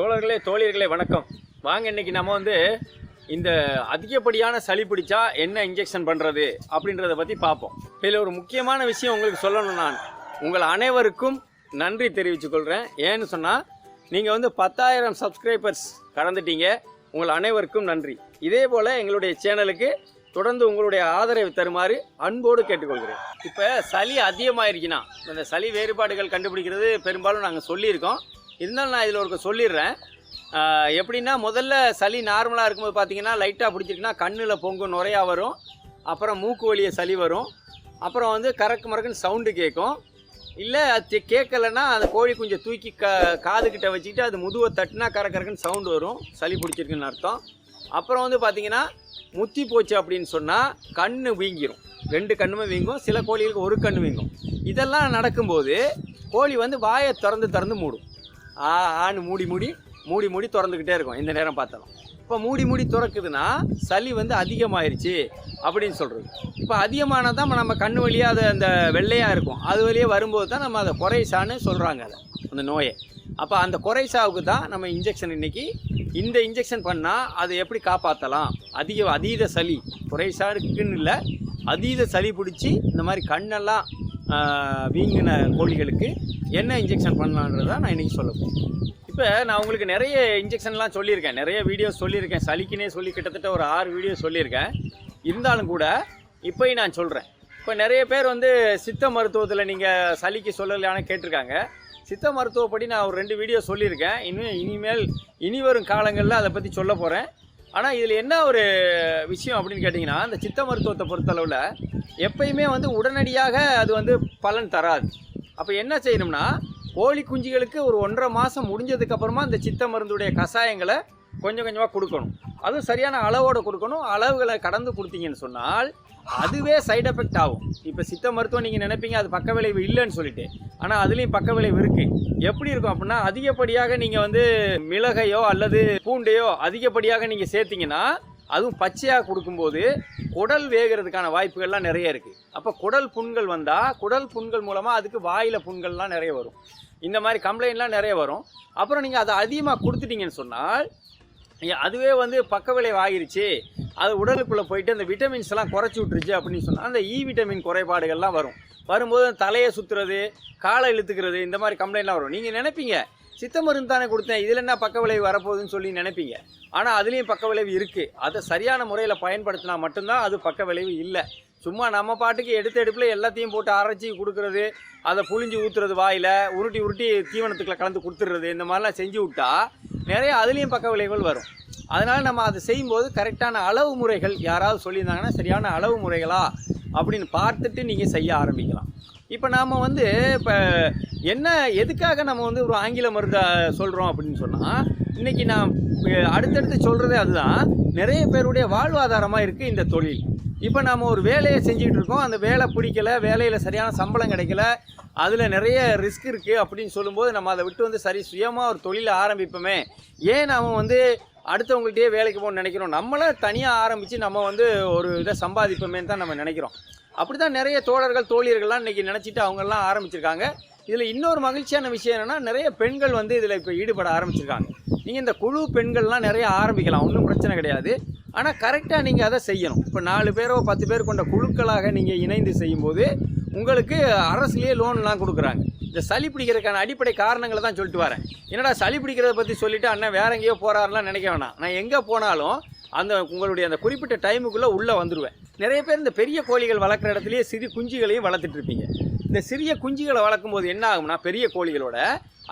தோழர்களே தோழியர்களே வணக்கம். வாங்க இன்னைக்கு நம்ம வந்து இந்த அதிகப்படியான சளி பிடிச்சா என்ன இன்ஜெக்ஷன் பண்ணுறது அப்படின்றத பற்றி பார்ப்போம். இதில் ஒரு முக்கியமான விஷயம் உங்களுக்கு சொல்லணும் நான். உங்கள் அனைவருக்கும் நன்றி தெரிவித்துக்கொள்கிறேன் ஏன்னு சொன்னால் நீங்கள் வந்து பத்தாயிரம் சப்ஸ்கிரைபர்ஸ் கடந்துட்டீங்க. உங்கள் அனைவருக்கும் நன்றி. இதே போல் எங்களுடைய சேனலுக்கு தொடர்ந்து உங்களுடைய ஆதரவை தருமாறு அன்போடு கேட்டுக்கொள்கிறேன். இப்போ சளி அதிகமாயிருச்சுன்னா இந்த சளி வேறுபாடுகள் கண்டுபிடிக்கிறது பெரும்பாலும் நாங்கள் சொல்லியிருக்கோம். இருந்தாலும் நான் இதில் ஒரு சொல்லிடுறேன். எப்படின்னா முதல்ல சளி நார்மலாக இருக்கும்போது பார்த்தீங்கன்னா லைட்டாக பிடிச்சிருக்குன்னா கண்ணில் பொங்கும் நுரையா வரும். அப்புறம் மூக்கு வழியே சளி வரும். அப்புறம் வந்து கறக்கு மறக்குன்னு சவுண்டு கேட்கும் இல்லை அது கேட்கலன்னா அந்த கோழி கொஞ்சம் தூக்கி க காதுகிட்ட வச்சுக்கிட்டு அது முதுவை தட்டினா கறக்கறக்குன்னு சவுண்டு வரும். சளி பிடிச்சிருக்குன்னு அர்த்தம். அப்புறம் வந்து பார்த்திங்கன்னா முத்தி போச்சு அப்படின்னு சொன்னால் கண் வீங்கிரும். ரெண்டு கண்ணுமே வீங்கும். சில கோழிகளுக்கு ஒரு கண் வீங்கும். இதெல்லாம் நடக்கும்போது கோழி வந்து வாயை திறந்து திறந்து மூடும். ஆ ஆன்னு மூடி மூடி மூடி மூடி திறந்துக்கிட்டே இருக்கும். இந்த நேரம் பார்த்தாலும். இப்போ மூடி மூடி திறக்குதுன்னா சளி வந்து அதிகமாயிருச்சு அப்படின்னு சொல்கிறது இப்போ அதிகமானால் தான் நம்ம கண்ணு வழியாக அது அந்த வெள்ளையாக இருக்கும். அது வழியாக வரும்போது தான் நம்ம அதை குறைசான்னு சொல்கிறாங்க அதை அந்த நோயை. அப்போ அந்த குறைசாவுக்கு தான் நம்ம இன்ஜெக்ஷன் இன்னைக்கு இந்த இன்ஜெக்ஷன் பண்ணால் அதை எப்படி காப்பாற்றலாம் அதிக அதீத சளி. குறைசா இருக்குன்னு இல்லை அதீத சளி பிடிச்சி இந்த மாதிரி கண்ணெல்லாம் வீங்கின கோழிகளுக்கு என்ன இன்ஜெக்ஷன் பண்ணலான்றதை நான் இன்றைக்கி சொல்ல போகிறேன் இப்போ நான் உங்களுக்கு நிறைய இன்ஜெக்ஷன்லாம் சொல்லியிருக்கேன். நிறைய வீடியோஸ் சொல்லியிருக்கேன். சளிக்குனே சொல்லி கிட்டத்தட்ட ஒரு ஆறு வீடியோ சொல்லியிருக்கேன். இருந்தாலும் கூட இப்போயும் நான் சொல்கிறேன் இப்போ நிறைய பேர் வந்து சித்த மருத்துவத்தில் நீங்கள் சளிக்கு சொல்லலையான்னு கேட்டிருக்காங்க. சித்த மருத்துவப்படி நான் ஒரு ரெண்டு வீடியோ சொல்லியிருக்கேன். இன்னும் இனிமேல் இனி வரும் காலங்களில் அதை பற்றி சொல்ல போகிறேன் ஆனால் இதில் என்ன ஒரு விஷயம் அப்படின்னு கேட்டிங்கன்னா இந்த சித்த மருத்துவத்தை பொறுத்தளவில் எப்பயுமே வந்து உடனடியாக அது வந்து பலன் தராது. அப்போ என்ன செய்யணும்னா கோழி குஞ்சுகளுக்கு ஒரு ஒன்றரை மாதம் முடிஞ்சதுக்கப்புறமா இந்த சித்த மருந்துடைய கஷாயங்களை கொஞ்சம் கொஞ்சமாக கொடுக்கணும். அதுவும் சரியான அளவோடு கொடுக்கணும் அளவுகளை கடந்து கொடுத்தீங்கன்னு சொன்னால் அதுவே சைட் எஃபெக்ட் ஆகும். இப்போ சித்த மருத்துவம் நீங்கள் நினைப்பீங்க அது பக்க விளைவு இல்லைன்னு சொல்லிட்டு. ஆனால் அதுலேயும் பக்க விளைவு இருக்குது எப்படி இருக்கும் அப்படின்னா அதிகப்படியாக நீங்கள் வந்து மிளகையோ அல்லது பூண்டையோ அதிகப்படியாக நீங்கள் சேர்த்தீங்கன்னா அதுவும் பச்சையாக கொடுக்கும்போது குடல் வேகிறதுக்கான வாய்ப்புகள்லாம் நிறைய இருக்குது அப்போ குடல் புண்கள் வந்தால் குடல் புண்கள் மூலமாக அதுக்கு வாயில் புண்கள்லாம் நிறைய வரும். இந்த மாதிரி கம்ப்ளைண்ட்லாம் நிறைய வரும். அப்புறம் நீங்கள் அதை அதிகமாக கொடுத்துட்டீங்கன்னு சொன்னால் அதுவே வந்து பக்க விளைவு ஆகிருச்சு. அது உடலுக்குள்ளே போயிட்டு அந்த விட்டமின்ஸ் எல்லாம் குறைச்சி விட்டுருச்சு அப்படின்னு சொன்னால் அந்த e இ விட்டமின் குறைபாடுகள்லாம் வரும். வரும்போது தலையை சுற்றுறது காலை இழுத்துக்கிறது இந்த மாதிரி கம்ப்ளைண்ட்லாம் வரும். நீங்கள் நினைப்பீங்க சித்த மருந்து தானே கொடுத்தேன். இதில் என்ன பக்க விளைவு வரப்போகுதுன்னு சொல்லி நினைப்பீங்க. ஆனால் அதுலேயும் பக்க விளைவு இருக்குது அதை சரியான முறையில் பயன்படுத்தினா மட்டும்தான் அது பக்க விளைவு இல்லை. சும்மா நம்ம பாட்டுக்கு எடுத்த எடுப்பில் எல்லாத்தையும் போட்டு அரைச்சி கொடுக்குறது அதை புழிஞ்சு ஊற்றுறது வாயில் உருட்டி உருட்டி தீவனத்துக்குள்ள கலந்து கொடுத்துட்றது இந்த மாதிரிலாம் செஞ்சு விட்டா நிறைய அதுலேயும் பக்க விளைவுகள் வரும். அதனால் நம்ம அதை செய்யும்போது கரெக்டான அளவு முறைகள் யாராவது சொல்லியிருந்தாங்கன்னா சரியான அளவு முறைகளா அப்படின்னு பார்த்துட்டு நீங்கள் செய்ய ஆரம்பிக்கலாம். இப்போ நாம் வந்து இப்போ என்ன எதுக்காக நம்ம வந்து ஒரு ஆங்கில மருந்தை சொல்கிறோம் அப்படின்னு சொன்னால் இன்றைக்கி நான் அடுத்தடுத்து சொல்கிறதே அதுதான். நிறைய பேருடைய வாழ்வாதாரமாக இருக்குது இந்த தொழில். இப்போ நாம் ஒரு வேலையை செஞ்சுக்கிட்டு இருக்கோம். அந்த வேலை பிடிக்கல வேலையில் சரியான சம்பளம் கிடைக்கல அதில் நிறைய ரிஸ்க் இருக்குது அப்படின்னு சொல்லும்போது நம்ம அதை விட்டு வந்து சரி சுயமாக ஒரு தொழிலை ஆரம்பிப்போமே. ஏன் நாம் வந்து அடுத்தவங்கள்ட்டயே வேலைக்கு போகணும்னு நினைக்கிறோம். நம்மளே தனியாக ஆரம்பித்து நம்ம வந்து ஒரு இதை சம்பாதிப்போமேன்னு தான் நம்ம நினைக்கிறோம். அப்படி தான் நிறைய தோழர்கள் தோழியர்கள்லாம் இன்றைக்கி நினச்சிட்டு அவங்கெல்லாம் ஆரம்பிச்சிருக்காங்க. இதில் இன்னொரு மகிழ்ச்சியான விஷயம் என்னென்னா நிறைய பெண்கள் வந்து இதில் இப்போ ஈடுபட ஆரம்பிச்சிருக்காங்க. நீங்கள் இந்த குழு பெண்கள்லாம் நிறைய ஆரம்பிக்கலாம் ஒன்றும் பிரச்சனை கிடையாது. ஆனால் கரெக்டாக நீங்கள் அதை செய்யணும். இப்போ நாலு பேரோ பத்து பேர் கொண்ட குழுக்களாக நீங்கள் இணைந்து செய்யும்போது உங்களுக்கு அரசுலேயே லோன்லாம் கொடுக்குறாங்க. இந்த சளி பிடிக்கிறதுக்கான அடிப்படை காரணங்களை தான் சொல்லிட்டு வரேன். என்னடா சளி பிடிக்கிறத பற்றி சொல்லிவிட்டு அண்ணன் வேற எங்கேயோ போகிறாருலாம் நினைக்க வேணாம். நான் எங்கே போனாலும் அந்த உங்களுடைய அந்த குறிப்பிட்ட டைமுக்குள்ளே உள்ளே வந்துடுவேன் நிறைய பேர் இந்த பெரிய கோழிகள் வளர்க்குற இடத்துலையே சிறு குஞ்சுகளையும் வளர்த்துட்ருப்பீங்க இந்த சிறிய குஞ்சுகளை வளர்க்கும் போது என்ன ஆகும்னா பெரிய கோழிகளோட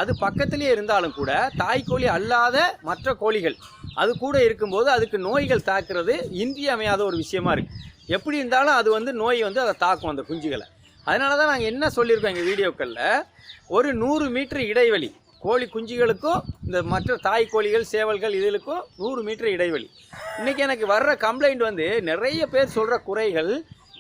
அது பக்கத்திலேயே இருந்தாலும் கூட தாய்க்கோழி அல்லாத மற்ற கோழிகள் அது கூட இருக்கும்போது அதுக்கு நோய்கள் தாக்குறது இன்றியமையாத ஒரு விஷயமா இருக்குது எப்படி இருந்தாலும் அது வந்து நோய் வந்து அதை தாக்கும் அந்த குஞ்சுகளை. அதனால தான் நாங்கள் என்ன சொல்லியிருக்கோம் எங்கள் வீடியோக்களில்? ஒரு நூறு மீட்டர் இடைவெளி. கோழி குஞ்சுகளுக்கும் இந்த மற்ற தாய் கோழிகள் சேவல்கள் இதுகளுக்கும் நூறு மீட்டர் இடைவெளி. இன்றைக்கி எனக்கு வர்ற கம்ப்ளைண்ட் வந்து நிறைய பேர் சொல்கிற குறைகள்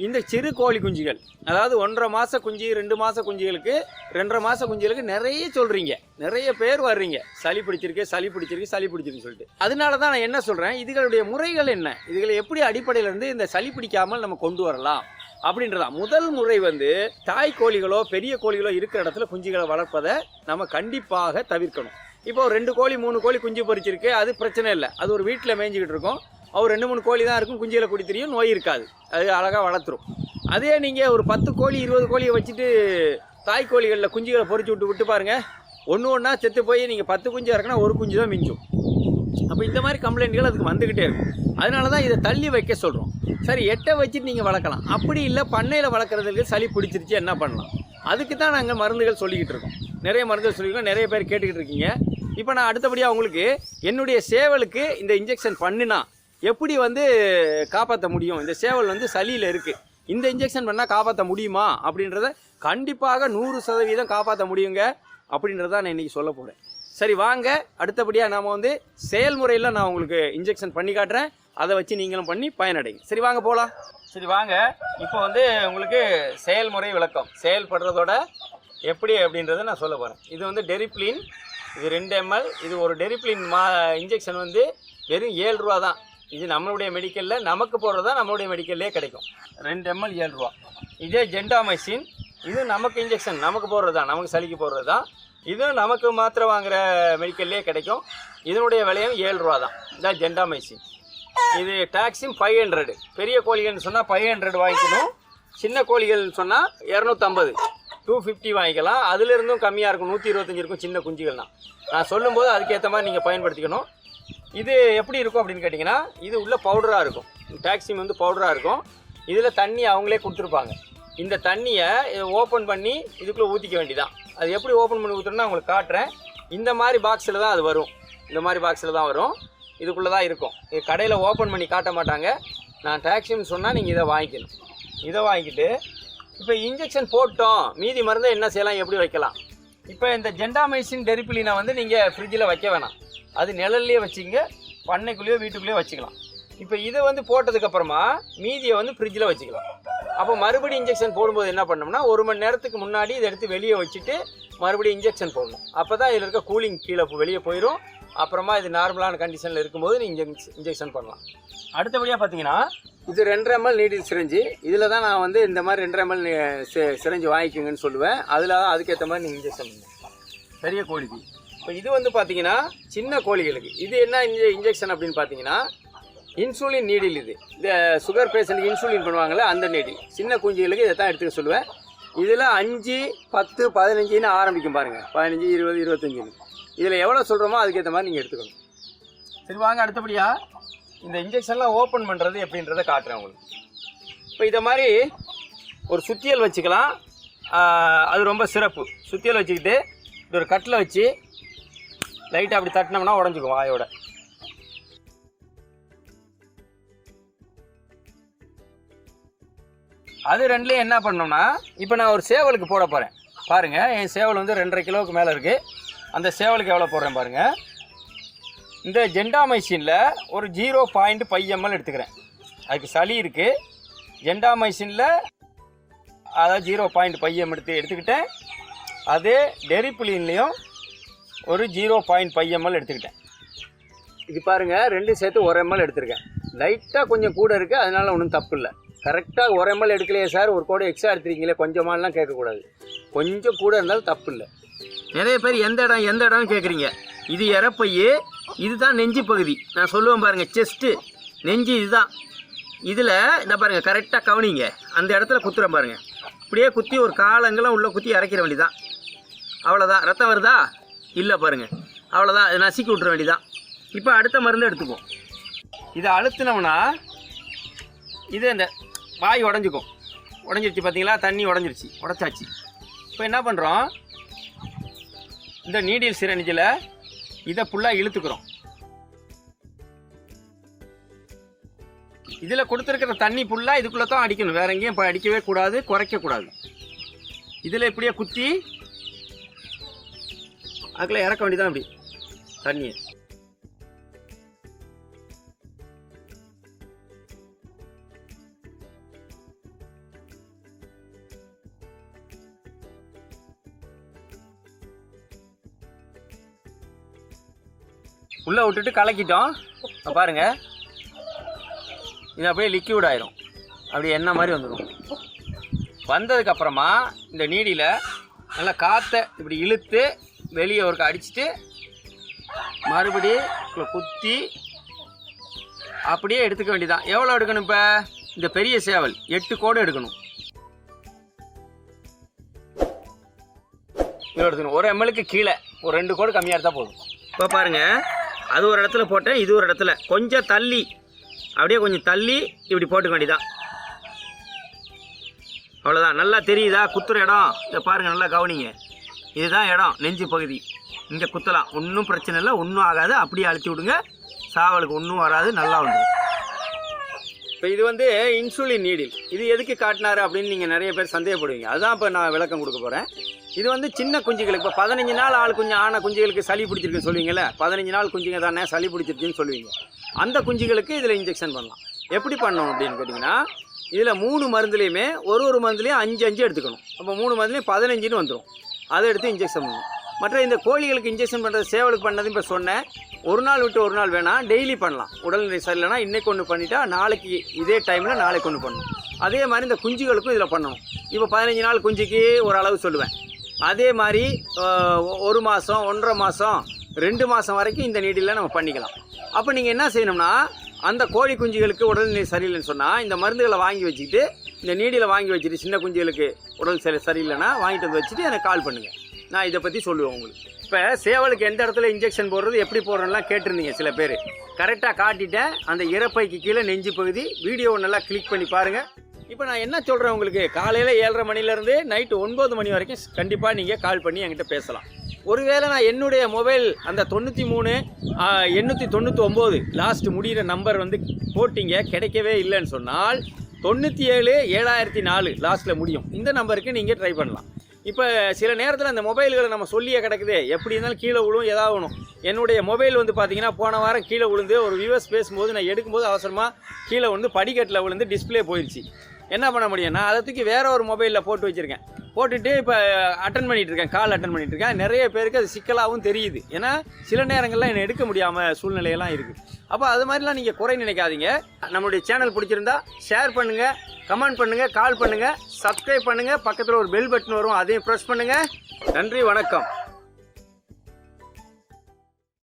இந்த சிறு கோழி குஞ்சுகள். அதாவது ஒன்றரை மாத குஞ்சு ரெண்டு மாத குஞ்சுகளுக்கு ரெண்டரை மாத குஞ்சுகளுக்கு நிறைய சொல்கிறீங்க நிறைய பேர் வர்றீங்க. சளி பிடிச்சிருக்கு சளி பிடிச்சிருக்கு சளி பிடிச்சிருக்குன்னு சொல்லிட்டு. அதனால தான் நான் என்ன சொல்கிறேன் இதுகளுடைய முறைகள் என்ன? இதுகளை எப்படி அடிப்படையிலேருந்து இந்த சளி பிடிக்காமல் நம்ம கொண்டு வரலாம்? அப்படின்றதா. முதல் முறை வந்து தாய் கோழிகளோ பெரிய கோழிகளோ இருக்கிற இடத்துல குஞ்சுகளை வளர்ப்பதை நம்ம கண்டிப்பாக தவிர்க்கணும். இப்போ ஒரு ரெண்டு கோழி மூணு கோழி குஞ்சு பொறிச்சிருக்கு அது பிரச்சனை இல்லை. அது ஒரு வீட்டில் மேய்ஞ்சிக்கிட்டு இருக்கும். அவர் ரெண்டு மூணு கோழி தான் இருக்கும் குஞ்சுகளை குடி தெரியும் நோய் இருக்காது. அது அழகாக வளர்த்துரும். அதே நீங்கள் ஒரு பத்து கோழி இருபது கோழியை வச்சுட்டு தாய் கோழிகளில் குஞ்சுகளை பொறிச்சு விட்டு விட்டு பாருங்கள் ஒன்று ஒன்றா செத்து போய் நீங்கள் பத்து குஞ்சு இறக்குனா ஒரு குஞ்சு தான் மிஞ்சும். அப்போ இந்த மாதிரி கம்ப்ளைண்ட்கள் அதுக்கு வந்துக்கிட்டே இருக்கும் அதனால தான் இதை தள்ளி வைக்க சொல்கிறோம் சரி எட்டை வச்சுட்டு நீங்கள் வளர்க்கலாம். அப்படி இல்லை பண்ணையில் வளர்க்குறதுக்கு சளி பிடிச்சிருச்சு என்ன பண்ணலாம்? அதுக்கு தான் நாங்கள் மருந்துகள் சொல்லிக்கிட்டு இருக்கோம். நிறைய மருந்துகள் சொல்லியிருக்கோம் நிறைய பேர் கேட்டுக்கிட்டு இருக்கீங்க. இப்போ நான் அடுத்தபடியாக உங்களுக்கு என்னுடைய சேவலுக்கு இந்த இன்ஜெக்ஷன் பண்ணினா எப்படி வந்து காப்பாற்ற முடியும்? இந்த சேவல் வந்து சளியில் இருக்குது இந்த இன்ஜெக்ஷன் பண்ணால் காப்பாற்ற முடியுமா? அப்படின்றத கண்டிப்பாக நூறு சதவீதம் காப்பாற்ற முடியுங்க. அப்படின்றத நான் இன்றைக்கி சொல்ல போகிறேன் சரி வாங்க. அடுத்தபடியாக நாம் வந்து செயல்முறையில் நான் உங்களுக்கு இன்ஜெக்ஷன் பண்ணி காட்டுறேன். அதை வச்சு நீங்களும் பண்ணி பயனடைங்க. சரி வாங்க போகலாம் சரி வாங்க. இப்போ வந்து உங்களுக்கு செயல்முறை விளக்கம். செயல்படுறதோட எப்படி அப்படின்றத நான் சொல்ல போகிறேன் இது வந்து டெரிப்ளின் இது ரெண்டு எம்எல் இது ஒரு டெரிப்ளின் மா இன்ஜெக்ஷன் வந்து வெறும் ஏழு ரூபா தான். இது நம்மளுடைய மெடிக்கலில் நமக்கு போடுறது தான் நம்மளுடைய மெடிக்கல்லே கிடைக்கும். ரெண்டு எம்எல் ஏழு ரூபா. இதே ஜெண்டாமைசின் இது நமக்கு இன்ஜெக்ஷன் நமக்கு போடுறது தான் நமக்கு சளிக்கு போடுறது தான் இதுவும் நமக்கு மாத்திரை வாங்குற மெடிக்கல்லே கிடைக்கும். இதனுடைய விலையும் ஏழு ரூபா தான் இதான் ஜெண்டாமைசின் இது டாக்ஸிம் ஃபைவ் ஹண்ட்ரடு பெரிய கோழிகள்னு சொன்னால் ஃபைவ் ஹண்ட்ரட் வாங்கிக்கணும். சின்ன கோழிகள்னு சொன்னால் இரநூத்தம்பது. டூ ஃபிஃப்டி வாங்கிக்கலாம். அதுலேருந்தும் கம்மியாக இருக்கும். நூற்றி இருபத்தஞ்சி இருக்கும் சின்ன குஞ்சுகள்லாம் நான் சொல்லும்போது அதுக்கேற்ற மாதிரி நீங்கள் பயன்படுத்திக்கணும். இது எப்படி இருக்கும் அப்படின்னு கேட்டிங்கன்னா இது உள்ள பவுடராக இருக்கும். டாக்ஸிம் வந்து பவுடராக இருக்கும். இதில் தண்ணி அவங்களே கொடுத்துருப்பாங்க. இந்த தண்ணியை ஓப்பன் பண்ணி இதுக்குள்ளே ஊற்றிக்க வேண்டியதான் அது எப்படி ஓப்பன் பண்ணி ஊற்றுறோன்னா உங்களுக்கு காட்டுறேன். இந்த மாதிரி பாக்ஸில் தான் அது வரும். இந்த மாதிரி பாக்ஸில் தான் வரும். இதுக்குள்ளே தான் இருக்கும். இது கடையில் ஓப்பன் பண்ணி காட்ட மாட்டாங்க. நான் டாக்ஸின்னு சொன்னால் நீங்கள் இதை வாங்கிக்கணும். இதை வாங்கிட்டு இப்போ இன்ஜெக்ஷன் போட்டோம். மீதி மருந்தை என்ன செய்யலாம் எப்படி வைக்கலாம்? இப்போ இந்த ஜெண்டாமைசின் டெரிப்பிலினை வந்து நீங்கள் ஃப்ரிட்ஜில் வைக்க வேணாம். அது நிழல்லையே வச்சுங்க பண்ணைக்குள்ளேயோ வீட்டுக்குள்ளேயோ வச்சுக்கலாம். இப்போ இதை வந்து போட்டதுக்கப்புறமா மீதியை வந்து ஃப்ரிட்ஜில் வச்சுக்கலாம். அப்போ மறுபடியும் இன்ஜெக்ஷன் போடும்போது என்ன பண்ணோம்னா ஒரு மணி நேரத்துக்கு முன்னாடி இதை எடுத்து வெளியே வச்சுட்டு மறுபடியும் இன்ஜெக்ஷன் போடணும். அப்போ தான் இதில் இருக்க கூலிங் கீழே வெளியே போயிடும் அப்புறமா இது நார்மலான கண்டிஷனில் இருக்கும்போது நீங்கள் இன்ஜெக்ஷன் பண்ணலாம். அடுத்தபடியாக பார்த்தீங்கன்னா இது ரெண்டரை எம்எல் நீடில் சிரிஞ்சு இதில் தான் நான் வந்து இந்த மாதிரி ரெண்டரை எம்எல் சிரிஞ்சு வாங்கிக்கோங்கன்னு சொல்லுவேன். அதில் தான் அதுக்கேற்ற மாதிரி நீங்கள் இன்ஜெக்ஷன் பண்ணுங்க. பெரிய கோழிக்கு இப்போ இது வந்து பார்த்தீங்கன்னா சின்ன கோழிகளுக்கு. இது என்ன இன்ஜெக்ஷன் அப்படின்னு பார்த்தீங்கன்னா இன்சுலின் நீடில் இது. இந்த சுகர் பேஷண்ட்டுக்கு இன்சுலின் பண்ணுவாங்களே அந்த நீடில். சின்ன குஞ்சுகளுக்கு இதை தான் எடுத்துக்க சொல்லுவேன். இதில் அஞ்சு பத்து பதினஞ்சுன்னு ஆரம்பிக்கும் பாருங்கள் பதினஞ்சு இருபது இருபத்தஞ்சுன்னு. இதில் எவ்வளோ சொல்கிறோமோ அதுக்கேற்ற மாதிரி நீங்கள் எடுத்துக்கணும். சரி வாங்க அடுத்தபடியாக இந்த இன்ஜெக்ஷன்லாம் ஓப்பன் பண்ணுறது எப்படின்றத காட்டுறேன் உங்களுக்கு. இப்போ இதை மாதிரி ஒரு சுத்தியல் வச்சுக்கலாம். அது ரொம்ப சிறப்பு. சுத்தியல் வச்சுக்கிட்டு இது ஒரு கட்டில் வச்சு லைட்டாக அப்படி தட்டினோம்னா உடஞ்சிக்கும் வாயோட. அது ரெண்டுலேயும் என்ன பண்ணோம்னா இப்போ நான் ஒரு சேவலுக்கு போட போகிறேன் பாருங்கள் என் சேவல் வந்து ரெண்டரை கிலோவுக்கு மேலே இருக்குது அந்த சேவலுக்கு எவ்வளோ போடுறேன் பாருங்கள் இந்த ஜெண்டாமைசினில் ஒரு ஜீரோ பாயிண்ட் ஃபைவ் எம்எல் எடுத்துக்கிறேன். அதுக்கு சளி இருக்குது ஜெண்டாமைசினில் அதாவது ஜீரோ பாயிண்ட் ஃபைவ் எம் எடுத்து எடுத்துக்கிட்டேன். அதே டெரிப்புலின்லேயும் ஒரு ஜீரோ பாயிண்ட் ஃபைவ் எம்எல் எடுத்துக்கிட்டேன். இது பாருங்கள் ரெண்டு சேர்த்து ஒரு எம்எல் எடுத்திருக்கேன். லைட்டாக கொஞ்சம் கூட இருக்குது அதனால் ஒன்றும் தப்பு இல்லை. கரெக்டாக ஒரு எம்எல் எடுக்கலையே சார் ஒரு கோடி எக்ஸ்ட்ரா எடுத்துருக்கீங்களே கொஞ்சமாலாம் கேட்கக்கூடாது. கொஞ்சம் கூட இருந்தாலும் தப்பு இல்லை நிறைய பேர் எந்த இடம் எந்த இடம்னு கேட்குறீங்க. இது இறப்பையே இதுதான் நெஞ்சு பகுதி. நான் சொல்லுவேன் பாருங்கள் செஸ்ட்டு நெஞ்சு இதுதான். இதில் இந்த பாருங்கள் கரெக்டாக கவனிங்க. அந்த இடத்துல குத்துறேன் பாருங்கள் இப்படியே குத்தி ஒரு காலங்களாம் உள்ளே குத்தி இறக்கிற வேண்டிதான். அவ்வளோதான் ரத்தம் வருதா? இல்லை பாருங்கள் அவ்வளோதான் இதை நசுக்கி விட்ற வேண்டிதான். இப்போ அடுத்த மருந்து எடுத்துக்குவோம். இதை அழுத்தினோம்னா இது இந்த வாய் உடஞ்சிக்கும். உடஞ்சிருச்சு பார்த்தீங்களா தண்ணி உடஞ்சிருச்சு. உடச்சாச்சு. இப்போ என்ன பண்ணுறோம் இந்த நீடில் சிரஞ்சில் இதை ஃபுல்லாக இழுத்துக்கிறோம். இதில் கொடுத்துருக்கிற தண்ணி ஃபுல்லாக இதுக்குள்ளே தான் அடிக்கணும். வேற எங்கேயும் இப்போ அடிக்கவே கூடாது குறைக்கக்கூடாது இதில் இப்படியே குத்தி அதுக்குள்ளே இறக்க வேண்டியதான் அப்படி தண்ணியை. உள்ளே விட்டுட்டு கலக்கிட்டோம். பாருங்கள் பாருங்க. இது அப்படியே லிக்யூட் ஆயிரும். அப்படியே எண்ணெய் மாதிரி வந்துடும் வந்ததுக்கப்புறமா இந்த நீடியில் நல்லா காற்றை இப்படி இழுத்து வெளியே ஒரு அடிச்சுட்டு மறுபடி குத்தி அப்படியே எடுத்துக்க வேண்டியதான் எவ்வளோ எடுக்கணும் இப்போ? இந்த பெரிய சேவல். எட்டு கோடு எடுக்கணும். இவ்வளோ எடுத்துக்கணும். ஒரு எம்எல்க்கு கீழே. ஒரு ரெண்டு கோடு கம்மியாக இருந்தால் போதும். இப்போ பாருங்கள் அது ஒரு இடத்துல போட்டேன் இது ஒரு இடத்துல. கொஞ்சம் தள்ளி. அப்படியே கொஞ்சம் தள்ளி இப்படி போட்டுக்க வேண்டியதான் அவ்வளோதான் நல்லா தெரியுதா? குத்துற இடம். இதை பாருங்கள் நல்லா கவனிங்க. இதுதான் இடம் நெஞ்சு பகுதி. இங்கே குத்தலாம். ஒன்றும் பிரச்சனை இல்லை ஒன்றும் ஆகாது. அப்படியே அழுத்தி விடுங்க. சாவலுக்கு ஒன்றும் வராது நல்லா வந்துடும். இப்போ இது வந்து இன்சுலின் நீடில். இது எதுக்கு காட்டினாரு அப்படின்னு நீங்கள் நிறைய பேர் சந்தேகப்படுவீங்க. அதுதான் இப்போ நான் விளக்கம் கொடுக்க போகிறேன் இது வந்து சின்ன குஞ்சுகளுக்கு இப்போ பதினஞ்சு நாள் ஆள் குஞ்சு ஆன குஞ்சுகளுக்கு சளி பிடிச்சிருக்குன்னு சொல்லுவீங்கள்ல பதினஞ்சு நாள் குஞ்சுங்க தானே சளி பிடிச்சிருக்குன்னு சொல்லுவீங்க. அந்த குஞ்சுகளுக்கு இதில் இன்ஜெக்ஷன் பண்ணலாம். எப்படி பண்ணணும் அப்படின்னு கேட்டிங்கன்னா இதில் மூணு மருந்துலேயுமே ஒரு ஒரு மருந்துலேயும் அஞ்சு அஞ்சு எடுத்துக்கணும். அப்போ மூணு மருந்துலேயும் பதினஞ்சுன்னு வந்துடும் அதை எடுத்து இன்ஜெக்ஷன் பண்ணணும். மற்ற இந்த கோழிகளுக்கு இன்ஜெக்ஷன் பண்ணுறது சேவலுக்கு பண்ணது இப்போ சொன்னேன் ஒரு நாள் விட்டு ஒரு நாள் வேணால் டெய்லி பண்ணலாம். உடல்நிலை சரியில்லைனா இன்றைக்கு ஒன்று பண்ணிட்டா நாளைக்கு இதே டைமில் நாளைக்கு ஒன்று பண்ணணும். அதே மாதிரி இந்த குஞ்சுகளுக்கும் இதில் பண்ணணும். இப்போ பதினஞ்சு நாள் குஞ்சுக்கு ஒரு அளவு சொல்லுவேன். அதே மாதிரி ஒரு மாதம் ஒன்றரை மாதம் ரெண்டு மாதம் வரைக்கும் இந்த நீடில் நம்ம பண்ணிக்கலாம். அப்போ நீங்கள் என்ன செய்யணும்னா அந்த கோழி குஞ்சுகளுக்கு உடல்நிலை சரியில்லைன்னு சொன்னால் இந்த மருந்துகளை வாங்கி வச்சுக்கிட்டு இந்த நீடியில் வாங்கி வச்சுட்டு சின்ன குஞ்சுகளுக்கு உடல் சரி சரியில்லைன்னா வாங்கிட்டு வந்து வச்சுட்டு எனக்கு கால் பண்ணுங்கள் நான் இதை பற்றி சொல்லுவேன் உங்களுக்கு. இப்போ சேவலுக்கு எந்த இடத்துல இன்ஜெக்ஷன் போடுறது எப்படி போடுறதுலாம் கேட்டிருந்தீங்க சில பேர். கரெக்டாக காட்டிட்டேன். அந்த இறப்பைக்கு கீழே நெஞ்சு பகுதி. வீடியோவை நல்லா கிளிக் பண்ணி பாருங்கள் இப்போ நான் என்ன சொல்கிறேன் உங்களுக்கு? காலையில் ஏழரை மணிலேருந்து நைட்டு ஒன்பது மணி வரைக்கும் கண்டிப்பாக நீங்கள் கால் பண்ணி என்கிட்ட பேசலாம். ஒருவேளை நான் என்னுடைய மொபைல் அந்த தொண்ணூற்றி மூணு எண்ணூற்றி தொண்ணூற்றி ஒம்பது லாஸ்ட் முடிகிற நம்பர் வந்து போட்டிங்க கிடைக்கவே இல்லைன்னு சொன்னால் தொண்ணூற்றி ஏழு ஏழாயிரத்தி நாலு லாஸ்ட்டில் முடியும். இந்த நம்பருக்கு நீங்கள் ட்ரை பண்ணலாம். இப்போ சில நேரத்தில் அந்த மொபைல்களை நம்ம சொல்லியே கிடக்குது எப்படி இருந்தாலும் கீழே விழும் ஏதாவது ஒன்றும் என்னுடைய மொபைல் வந்து பார்த்தீங்கன்னா போன வாரம் கீழே விழுந்து ஒரு வியூவர்ஸ் பேசும்போது நான் எடுக்கும்போது அவசரமாக கீழே வந்து படிக்கட்டில் விழுந்து டிஸ்ப்ளே போயிடுச்சு என்ன பண்ண முடியும்? நான் அதை தூக்கி வேற ஒரு மொபைலில் போட்டு வச்சுருக்கேன். போட்டுட்டு இப்போ அட்டன் பண்ணிகிட்டு இருக்கேன். கால் அட்டன் பண்ணிட்டு இருக்கேன். நிறைய பேருக்கு அது சிக்கலாகவும் தெரியுது. ஏன்னா சில நேரங்களில் என்னை எடுக்க முடியாமல் சூழ்நிலையெல்லாம் இருக்குது அப்போ அது மாதிரிலாம் நீங்கள் குறை நினைக்காதீங்க. நம்மளுடைய சேனல் பிடிச்சிருந்தா ஷேர் பண்ணுங்கள் கமெண்ட் பண்ணுங்கள் கால் பண்ணுங்கள் சப்ஸ்கிரைப் பண்ணுங்கள் பக்கத்தில் ஒரு பெல் பட்டன் வரும். அதையும் ப்ரெஸ் பண்ணுங்கள் நன்றி வணக்கம்.